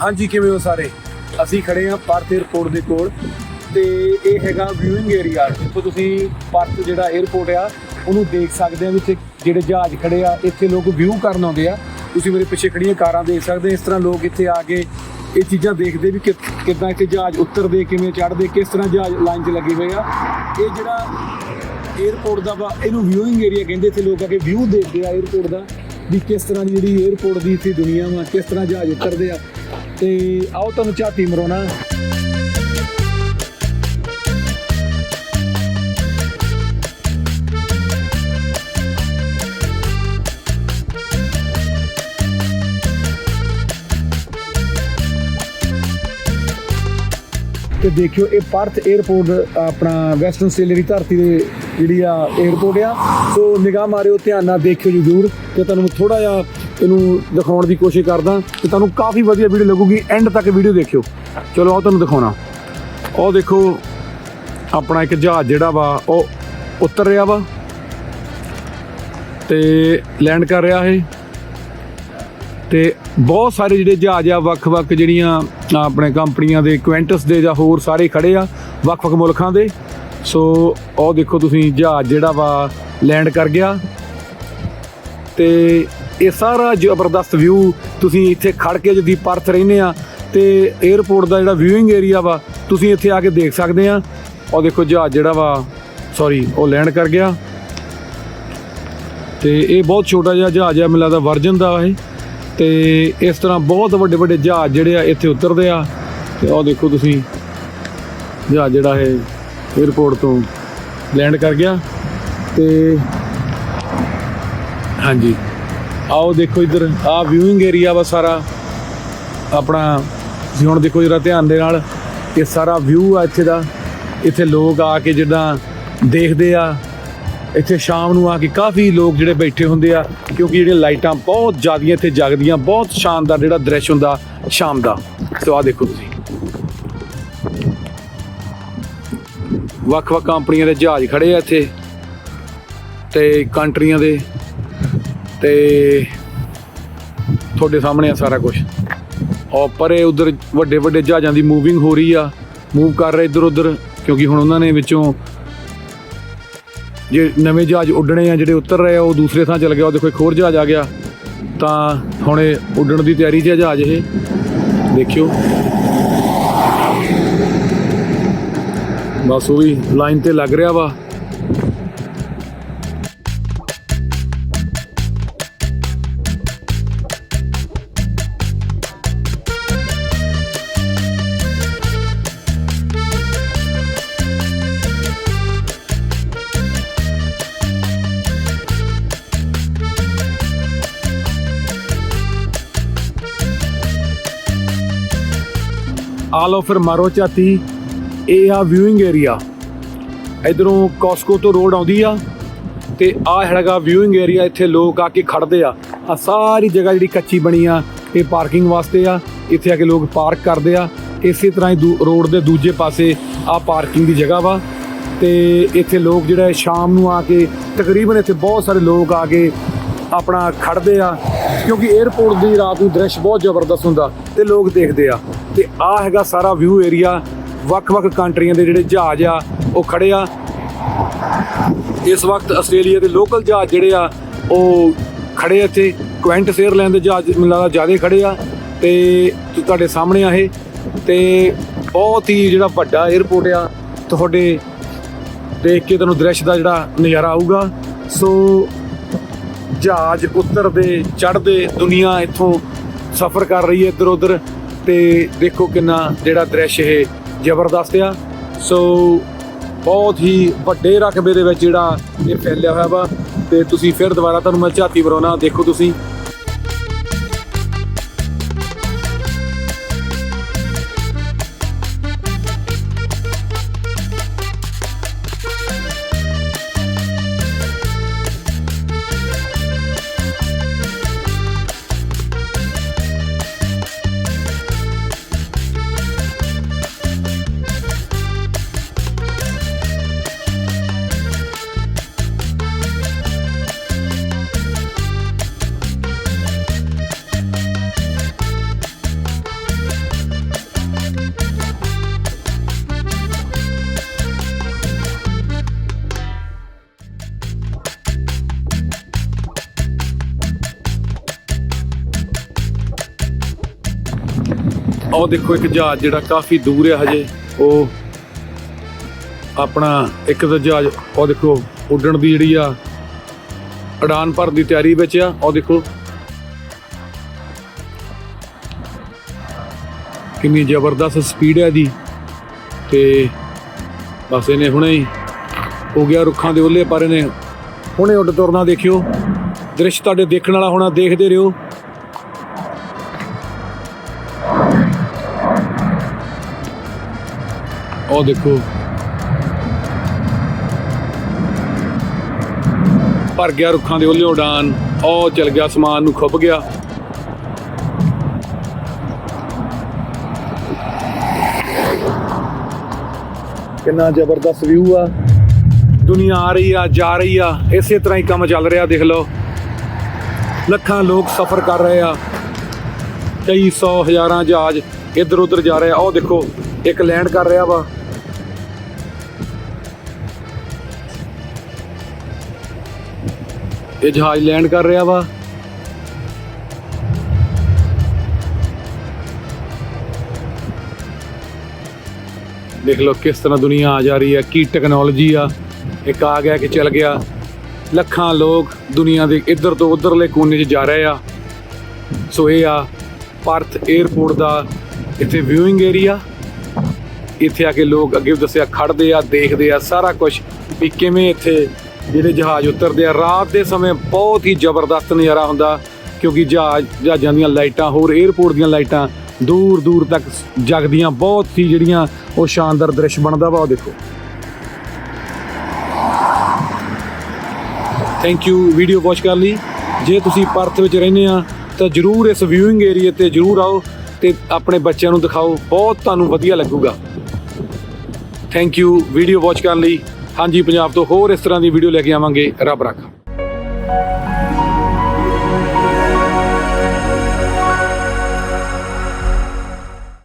ਹਾਂਜੀ, ਕਿਵੇਂ ਹੋ ਸਾਰੇ? ਅਸੀਂ ਖੜੇ ਆ ਪਾਰਥ 에ਅਰਪੋਰਟ ਦੇ ਕੋਲ ਤੇ ਇਹ ਹੈਗਾ ਵਿਊਇੰਗ ਏਰੀਆ ਜਿੱਥੋਂ ਤੁਸੀਂ ਪਾਰਥ ਜਿਹੜਾ 에ਅਰਪੋਰਟ ਆ, ਉਹਨੂੰ ਦੇਖ ਸਕਦੇ ਆ ਵਿੱਚ ਜਿਹੜੇ ਜਹਾਜ਼ ਖੜੇ ਆ, ਇੱਥੇ ਲੋਕ ਵਿਊ ਕਰਨ ਆਉਂਦੇ ਆ। ਤੁਸੀਂ ਮੇਰੇ ਪਿੱਛੇ ਖੜੀਆਂ ਕਾਰਾਂ ਦੇਖ ਸਕਦੇ ਇਸ ਤਰ੍ਹਾਂ ਲੋਕ ਇੱਥੇ ਆ ਕੇ ਇਹ ਚੀਜ਼ਾਂ ਦੇਖਦੇ ਵੀ ਕਿੱਦਾਂ ਇੱਥੇ ਜਹਾਜ਼ ਉਤਰਦੇ, ਕਿਵੇਂ ਚੜ੍ਹਦੇ, ਕਿਸ ਤਰ੍ਹਾਂ ਜਹਾਜ਼ ਲਾਈਨ 'ਚ ਲੱਗੇ ਹੋਏ ਆ। ਇਹ ਜਿਹੜਾ 에ਅਰਪੋਰਟ ਦਾ ਵਾ, ਇਹਨੂੰ ਵਿਊਇੰਗ ਏਰੀਆ ਕਹਿੰਦੇ ਇੱਥੇ ਲੋਕ ਆ ਕੇ ਵਿਊ ਦੇਖਦੇ ਆ 에ਅਰਪੋਰਟ ਦਾ, ਵੀ ਕਿਸ ਤਰ੍ਹਾਂ ਦੀ ਜਿਹੜੀ 에ਅਰਪੋਰਟ ਦੀ ਇੱਥੇ ਦੁਨੀਆ ਵਾ, ਕਿਸ ਤਰ੍ਹਾਂ ਜਹਾਜ਼ ਉਤਰਦੇ ਆ। ਤੇ ਆਓ ਤੁਹਾਨੂੰ ਝਾਤੀ ਮਰਾਉਣਾ ਤੇ ਦੇਖਿਓ, ਇਹ ਪਰਥ 에ਅਰਪੋਰਟ ਆਪਣਾ ਵੈਸਟਰਨ ਆਸਟ੍ਰੇਲੀਆ ਦੀ ਧਰਤੀ ਦੇ ਜਿਹੜੀ ਆ 에ਅਰਪੋਰਟ ਆ, ਸੋ ਨਿਗਾਹ ਮਾਰਿਓ, ਧਿਆਨ ਨਾਲ ਦੇਖਿਓ ਜ਼ਰੂਰ ਤੇ ਤੁਹਾਨੂੰ ਥੋੜਾ ਜਿਹਾ ਇਹਨੂੰ ਦਿਖਾਉਣ ਦੀ ਕੋਸ਼ਿਸ਼ ਕਰਦਾ ਤੇ ਤੁਹਾਨੂੰ ਕਾਫੀ ਵਧੀਆ ਵੀਡੀਓ ਲੱਗੂਗੀ ਐਂਡ ਤੱਕ ਵੀਡੀਓ ਦੇਖਿਓ। ਚਲੋ ਆਓ ਤੁਹਾਨੂੰ ਦਿਖਾਉਣਾ। ਉਹ ਦੇਖੋ, ਆਪਣਾ ਇੱਕ ਜਹਾਜ਼ ਜਿਹੜਾ ਵਾ, ਉਹ ਉਤਰ ਰਿਹਾ ਵਾ ਤੇ ਲੈਂਡ ਕਰ ਰਿਹਾ ਇਹ। ਤੇ ਬਹੁਤ ਸਾਰੇ ਜਿਹੜੇ ਜਹਾਜ਼ ਆ, ਵੱਖ-ਵੱਖ ਜਿਹੜੀਆਂ ਆਪਣੇ ਕੰਪਨੀਆਂ ਦੇ ਕੁਐਂਟਸ ਦੇ ਜਾਂ ਹੋਰ ਸਾਰੇ ਖੜੇ ਆ, ਵੱਖ-ਵੱਖ ਮੁਲਕਾਂ ਦੇ। ਸੋ ਉਹ ਦੇਖੋ ਤੁਸੀਂ ਜਹਾਜ਼ ਜਿਹੜਾ ਵਾ ਲੈਂਡ ਕਰ ਗਿਆ। ਤੇ ਇਹ ਸਾਰਾ ਜ਼ਬਰਦਸਤ ਵਿਊ ਤੁਸੀਂ ਇੱਥੇ ਖੜ ਕੇ ਜਦੀ ਪਰਥ ਰਹਿੰਦੇ ਆ ਤੇ 에ਅਰਪੋਰਟ ਦਾ ਜਿਹੜਾ ਵਿਊਇੰਗ ਏਰੀਆ ਵਾ, ਤੁਸੀਂ ਇੱਥੇ ਆ ਕੇ ਦੇਖ ਸਕਦੇ ਆ। ਉਹ ਦੇਖੋ ਜਹਾਜ਼ ਜਿਹੜਾ ਵਾ ਸੌਰੀ ਉਹ ਲੈਂਡ ਕਰ ਗਿਆ। ਤੇ ਇਹ ਬਹੁਤ ਛੋਟਾ ਜਿਹਾ ਜਹਾਜ਼ ਆ, ਮੈਨੂੰ ਲੱਗਦਾ ਵਰਜਨ ਦਾ ਇਹ। ਤੇ ਇਸ ਤਰ੍ਹਾਂ ਬਹੁਤ ਵੱਡੇ ਵੱਡੇ ਜਹਾਜ਼ ਜਿਹੜੇ ਆ, ਇੱਥੇ ਉਤਰਦੇ ਆ। ਤੇ ਉਹ ਦੇਖੋ ਤੁਸੀਂ, ਜਹਾਜ਼ ਜਿਹੜਾ ਹੈ 에ਅਰਪੋਰਟ ਤੋਂ ਲੈਂਡ ਕਰ ਗਿਆ ਤੇ ਹਾਂਜੀ। ਆਓ ਦੇਖੋ ਇੱਧਰ ਆ ਵਿਊਇੰਗ ਏਰੀਆ ਵਾ ਸਾਰਾ। ਆਪਣਾ ਤੁਸੀਂ ਹੁਣ ਦੇਖੋ ਜਰਾ ਧਿਆਨ ਦੇ ਨਾਲ, ਇਹ ਸਾਰਾ ਵਿਊ ਆ ਇੱਥੇ ਦਾ। ਇੱਥੇ ਲੋਕ ਆ ਕੇ ਜਿੱਦਾਂ ਦੇਖਦੇ ਆ। ਇੱਥੇ ਸ਼ਾਮ ਨੂੰ ਆ ਕੇ ਕਾਫੀ ਲੋਕ ਜਿਹੜੇ ਬੈਠੇ ਹੁੰਦੇ ਆ, ਕਿਉਂਕਿ ਜਿਹੜੀਆਂ ਲਾਈਟਾਂ ਬਹੁਤ ਜ਼ਿਆਦੀਆਂ ਇੱਥੇ ਜਗਦੀਆਂ, ਬਹੁਤ ਸ਼ਾਨਦਾਰ ਜਿਹੜਾ ਦ੍ਰਿਸ਼ ਹੁੰਦਾ ਸ਼ਾਮ ਦਾ। ਸੋ ਆ ਦੇਖੋ ਤੁਸੀਂ। ਵੱਖ-ਵੱਖ ਕੰਪਨੀਆਂ ਦੇ ਜਹਾਜ਼ ਖੜੇ ਆ ਇੱਥੇ ਤੇ ਕੰਟਰੀਆਂ ਦੇ ਤੇ ਤੁਹਾਡੇ ਸਾਹਮਣੇ ਆ ਸਾਰਾ ਕੁਝ ਔਰ ਪਰੇ ਉਧਰ ਵੱਡੇ ਵੱਡੇ ਜਹਾਜ਼ਾਂ ਦੀ ਮੂਵਿੰਗ ਹੋ ਰਹੀ ਆ। ਮੂਵ ਕਰ ਰਹੇ ਇੱਧਰ ਉੱਧਰ ਕਿਉਂਕਿ ਹੁਣ ਉਹਨਾਂ ਨੇ ਵਿੱਚੋਂ ਜੇ ਨਵੇਂ ਜਹਾਜ਼ ਉੱਡਣੇ ਆ, ਜਿਹੜੇ ਉਤਰ ਰਹੇ ਆ, ਉਹ ਦੂਸਰੇ ਥਾਂ ਚਲ ਗਿਆ ਉਹ ਦੇਖੋ, ਇੱਕ ਹੋਰ ਜਹਾਜ਼ ਆ ਗਿਆ। ਤਾਂ ਹੁਣ ਇਹ ਉੱਡਣ ਦੀ ਤਿਆਰੀ 'ਚ ਆ ਜਹਾਜ਼ ਇਹ। ਦੇਖਿਓ। ਬਸ ਉਹ ਵੀ ਲਾਈਨ ਤੇ ਲੱਗ ਰਿਹਾ ਵਾ। ਆ ਲਓ ਫਿਰ ਮਾਰੋ ਝਾਤੀ। ਇਹ ਆ ਵਿਊਇੰਗ ਏਰੀਆ ਇਧਰੋਂ ਕੋਸਕੋ ਤੋਂ ਰੋਡ ਆਉਂਦੀ ਆ ਤੇ ਆ ਹੈਗਾ ਵਿਊਇੰਗ ਏਰੀਆ ਇੱਥੇ ਲੋਕ ਆ ਕੇ ਖੜਦੇ ਆ। ਆ ਸਾਰੀ ਜਗ੍ਹਾ ਜਿਹੜੀ ਕੱਚੀ ਬਣੀ ਆ, ਇਹ ਪਾਰਕਿੰਗ ਵਾਸਤੇ ਆ। ਇੱਥੇ ਆ ਕੇ ਲੋਕ ਪਾਰਕ ਕਰਦੇ ਆ। ਇਸੇ ਤਰ੍ਹਾਂ ਹੀ ਦੂ- ਰੋਡ ਦੇ ਦੂਜੇ ਪਾਸੇ ਆ ਪਾਰਕਿੰਗ ਦੀ ਜਗ੍ਹਾ ਵਾ। ਤੇ ਇੱਥੇ ਲੋਕ ਜਿਹੜਾ ਸ਼ਾਮ ਨੂੰ ਆ ਕੇ, ਤਕਰੀਬਨ ਇੱਥੇ ਬਹੁਤ ਸਾਰੇ ਲੋਕ ਆ ਕੇ ਆਪਣਾ ਖੜਦੇ ਆ। ਕਿਉਂਕਿ 에ਅਰਪੋਰਟ ਦੀ ਰਾਤ ਨੂੰ ਦ੍ਰਿਸ਼ ਬਹੁਤ ਜ਼ਬਰਦਸਤ ਹੁੰਦਾ ਤੇ ਲੋਕ ਦੇਖਦੇ ਆ। ਤੇ ਆ ਹੈਗਾ ਸਾਰਾ ਵਿਊ ਏਰੀਆ ਵੱਖ-ਵੱਖ ਕੰਟਰੀਆਂ ਦੇ ਜਿਹੜੇ ਜਹਾਜ਼ ਆ, ਉਹ ਖੜੇ ਆ। ਇਸ ਵਕਤ ਆਸਟ੍ਰੇਲੀਆ ਦੇ ਲੋਕਲ ਜਹਾਜ਼ ਜਿਹੜੇ ਆ, ਉਹ ਖੜੇ ਇੱਥੇ। ਕੁਐਂਟਸ 에ਅਰਲਾਈਨ ਦੇ ਜਹਾਜ਼ ਮੈਨੂੰ ਲੱਗਦਾ ਜ਼ਿਆਦਾ ਖੜੇ ਆ। ਤੇ ਤੁਹਾਡੇ ਸਾਹਮਣੇ ਆ ਇਹ। ਤੇ ਬਹੁਤ ਹੀ ਜਿਹੜਾ ਵੱਡਾ 에ਅਰਪੋਰਟ ਆ, ਤੁਹਾਡੇ ਦੇਖ ਕੇ ਤੁਹਾਨੂੰ ਦ੍ਰਿਸ਼ ਦਾ ਜਿਹੜਾ ਨਜ਼ਾਰਾ ਆਊਗਾ। ਸੋ ਜਹਾਜ਼ ਉਤਰਦੇ, ਚੜ੍ਹਦੇ ਦੁਨੀਆ ਇੱਥੋਂ ਸਫ਼ਰ ਕਰ ਰਹੀ ਹੈ ਇੱਧਰ ਉੱਧਰ ਤੇ ਦੇਖੋ ਕਿੰਨਾ ਜਿਹੜਾ ਦ੍ਰਿਸ਼ ਇਹ ਜ਼ਬਰਦਸਤ ਆ। ਸੋ ਬਹੁਤ ਹੀ ਵੱਡੇ ਰਕਬੇ ਦੇ ਵਿੱਚ ਜਿਹੜਾ ਇਹ ਫੈਲਿਆ ਹੋਇਆ ਵਾ। ਤੇ ਤੁਸੀਂ ਫਿਰ ਦੁਬਾਰਾ ਤੁਹਾਨੂੰ ਮੈਂ ਝਾਤੀ ਵਰਾਉਣਾ ਦੇਖੋ ਤੁਸੀਂ। ਉਹ ਦੇਖੋ ਇੱਕ ਜਹਾਜ਼ ਜਿਹੜਾ ਕਾਫੀ ਦੂਰ ਹੈ ਹਜੇ। ਉਹ ਆਪਣਾ ਇੱਕ ਤਾਂ ਜਹਾਜ਼ ਉਹ ਦੇਖੋ, ਉੱਡਣ ਦੀ ਜਿਹੜੀ ਆ, ਉਡਾਨ ਭਰ ਦੀ ਤਿਆਰੀ ਵਿੱਚ ਆ। ਉਹ ਦੇਖੋ। ਕਿੰਨੀ ਜ਼ਬਰਦਸਤ ਸਪੀਡ ਹੈ ਦੀ ਤੇ ਬਸ ਇਹਨੇ ਹੁਣੇ ਹੀ ਹੋ ਗਿਆ ਰੁੱਖਾਂ ਦੇ ਉੱਲੇ, ਪਰ ਇਹਨੇ ਹੁਣੇ ਉੱਡ ਤੁਰਨਾ ਦੇਖਿਓ। ਦ੍ਰਿਸ਼ ਤੁਹਾਡੇ ਦੇਖਣ ਵਾਲਾ ਹੋਣਾ, ਦੇਖਦੇ ਰਹੋ। ਉਹ ਦੇਖੋ। ਭਰ ਗਿਆ ਰੁੱਖਾਂ ਦੇ ਉੱਲੇ ਉਡਾਨ, ਉਹ ਚਲ ਗਿਆ ਸਮਾਨ ਨੂੰ ਖੁੱਭ ਗਿਆ। ਕਿੰਨਾ ਜ਼ਬਰਦਸਤ ਵਿਊ ਆ। ਦੁਨੀਆ ਆ ਰਹੀ ਆ, ਜਾ ਰਹੀ ਆ, ਇਸੇ ਤਰ੍ਹਾਂ ਹੀ ਕੰਮ ਚੱਲ ਰਿਹਾ, ਦੇਖ ਲਓ। ਲੱਖਾਂ ਲੋਕ ਸਫ਼ਰ ਕਰ ਰਹੇ ਆ। ਕਈ ਸੌ ਹਜ਼ਾਰਾਂ ਜਹਾਜ਼ ਇੱਧਰ ਉੱਧਰ ਜਾ ਰਹੇ ਆ। ਉਹ ਦੇਖੋ, ਇੱਕ ਲੈਂਡ ਕਰ ਰਿਹਾ ਵਾ। ਇਹ ਜਹਾਜ਼ ਲੈਂਡ ਕਰ ਰਿਹਾ ਵਾ। ਦੇਖ ਲਓ ਕਿਸ ਤਰ੍ਹਾਂ ਦੁਨੀਆ ਆ ਜਾ ਰਹੀ ਹੈ, ਕੀ ਟੈਕਨੋਲੋਜੀ ਆ। ਇੱਕ ਆ ਗਿਆ ਕਿ ਚਲ ਗਿਆ। ਲੱਖਾਂ ਲੋਕ ਦੁਨੀਆ ਦੇ ਇੱਧਰ ਤੋਂ ਉੱਧਰਲੇ ਕੋਨੇ 'ਚ ਜਾ ਰਹੇ ਆ। ਸੋ ਇਹ ਆ ਪਰਥ 에ਅਰਪੋਰਟ ਦਾ ਇੱਥੇ ਵਿਊਇੰਗ ਏਰੀਆ ਇੱਥੇ ਆ ਕੇ ਲੋਕ ਅੱਗੇ ਵੀ ਦੱਸਿਆ ਖੜਦੇ ਆ, ਦੇਖਦੇ ਆ ਸਾਰਾ ਕੁਝ ਵੀ ਕਿਵੇਂ ਇੱਥੇ ਜਿਹੜੇ ਜਹਾਜ਼ ਉਤਰਦੇ ਆ, ਰਾਤ ਦੇ ਸਮੇਂ ਬਹੁਤ ਹੀ ਜ਼ਬਰਦਸਤ ਨਜ਼ਾਰਾ ਹੁੰਦਾ, ਕਿਉਂਕਿ ਜਹਾਜ਼, ਜਹਾਜ਼ਾਂ ਦੀਆਂ ਲਾਈਟਾਂ, ਹੋਰ 에ਅਰਪੋਰਟ ਦੀਆਂ ਲਾਈਟਾਂ ਦੂਰ ਦੂਰ ਤੱਕ ਜਗਦੀਆਂ, ਬਹੁਤ ਹੀ ਜਿਹੜੀਆਂ ਉਹ ਸ਼ਾਨਦਾਰ ਦ੍ਰਿਸ਼ ਬਣਦਾ ਵਾ, ਉਹ ਦੇਖੋ। ਥੈਂਕ ਯੂ ਵੀਡੀਓ ਵਾਚ ਕਰਨ ਲਈ। ਜੇ ਤੁਸੀਂ ਪਰਥ ਵਿੱਚ ਰਹਿੰਦੇ ਆ, ਤਾਂ ਜਰੂਰ ਇਸ ਵਿਊਇੰਗ ਏਰੀਆ ਤੇ ਜਰੂਰ ਆਓ ਤੇ ਆਪਣੇ ਬੱਚਿਆਂ ਨੂੰ ਦਿਖਾਓ, ਬਹੁਤ ਤੁਹਾਨੂੰ ਵਧੀਆ ਲੱਗੂਗਾ। ਥੈਂਕ ਯੂ ਵੀਡੀਓ ਵਾਚ ਕਰਨ ਲਈ। ਹਾਂਜੀ ਪੰਜਾਬ ਤੋਂ ਹੋਰ ਇਸ ਤਰ੍ਹਾਂ ਦੀ ਵੀਡੀਓ ਲੈ ਕੇ ਆਵਾਂਗੇ। ਰੱਬ ਰੱਖਾ।